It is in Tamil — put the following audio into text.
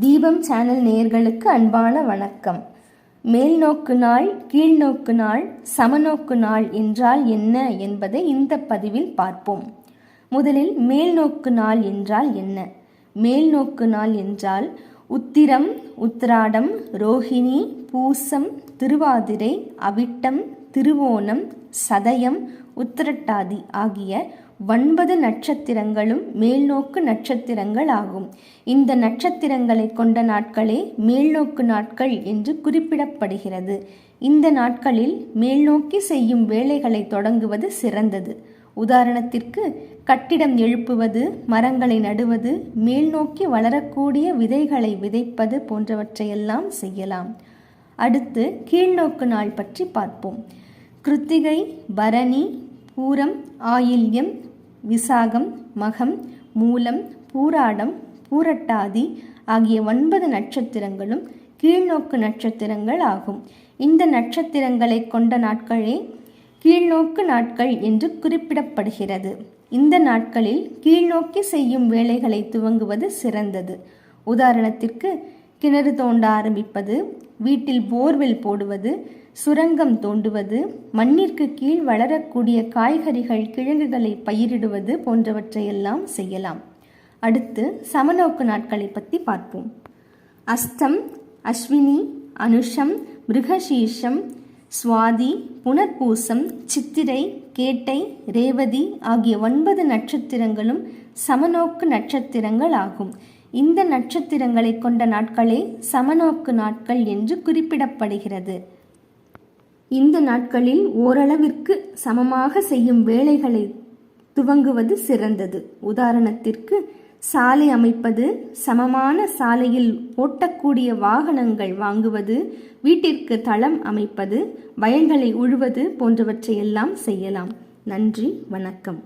தீபம் சேனல் நேயர்களுக்கு அன்பான வணக்கம். மேல்நோக்கு நாள் கீழ்நோக்கு நாள் சமநோக்கு நாள் என்றால் என்ன என்பதை இந்த பதிவில் பார்ப்போம். முதலில் மேல்நோக்கு நாள் என்றால் என்ன? மேல்நோக்கு நாள் என்றால் உத்திரம் உத்திராடம் ரோஹிணி பூசம் திருவாதிரை அவிட்டம் திருவோணம் சதயம் உத்திரட்டாதி ஆகிய ஒன்பது நட்சத்திரங்களும் மேல்நோக்கு நட்சத்திரங்கள் ஆகும். இந்த நட்சத்திரங்களை கொண்ட நாட்களே மேல்நோக்கு நாட்கள் என்று குறிப்பிடப்படுகிறது. இந்த நாட்களில் மேல்நோக்கி செய்யும் வேலைகளை தொடங்குவது சிறந்தது. உதாரணத்திற்கு கட்டிடம் எழுப்புவது மரங்களை நடுவது மேல்நோக்கி வளரக்கூடிய விதைகளை விதைப்பது போன்றவற்றையெல்லாம் செய்யலாம். அடுத்து கீழ்நோக்கு நாள் பற்றி பார்ப்போம். கிருத்திகை பரணி பூரம் ஆயில்யம் விசாகம் மகம் மூலம் பூராடம் பூரட்டாதி ஆகிய ஒன்பது நட்சத்திரங்களும் கீழ்நோக்கு நட்சத்திரங்கள் ஆகும். இந்த நட்சத்திரங்களை கொண்ட நாட்களே கீழ்நோக்கு நாட்கள் என்று குறிப்பிடப்படுகிறது. இந்த நாட்களில் கீழ்நோக்கி செய்யும் வேலைகளை துவங்குவது சிறந்தது. உதாரணத்திற்கு கிணறு தோண்ட ஆரம்பிப்பது வீட்டில் போர்வெல் போடுவது சுரங்கம் தோண்டுவது மண்ணிற்கு கீழ் வளரக்கூடிய காய்கறிகள் கிழங்குகளை பயிரிடுவது போன்றவற்றையெல்லாம் செய்யலாம். அடுத்து சமநோக்கு நாட்களை பற்றி பார்ப்போம். அஸ்தம் அஸ்வினி அனுஷம் மிருகசீஷம் சுவாதி புனர்பூசம் சித்திரை கேட்டை ரேவதி ஆகிய ஒன்பது நட்சத்திரங்களும் சமநோக்கு நட்சத்திரங்கள் ஆகும். இந்த நட்சத்திரங்களை கொண்ட நாட்களே சமநோக்கு நாட்கள் என்று குறிப்பிடப்படுகிறது. இந்த நாட்களில் ஓரளவிற்கு சமமாக செய்யும் வேலைகளை துவங்குவது சிறந்தது. உதாரணத்திற்கு சாலை அமைப்பது சமமான சாலையில் ஓட்டக்கூடிய வாகனங்கள் வாங்குவது வீட்டிற்கு தளம் அமைப்பது வயல்களை உழுவது போன்றவற்றையெல்லாம் செய்யலாம். நன்றி வணக்கம்.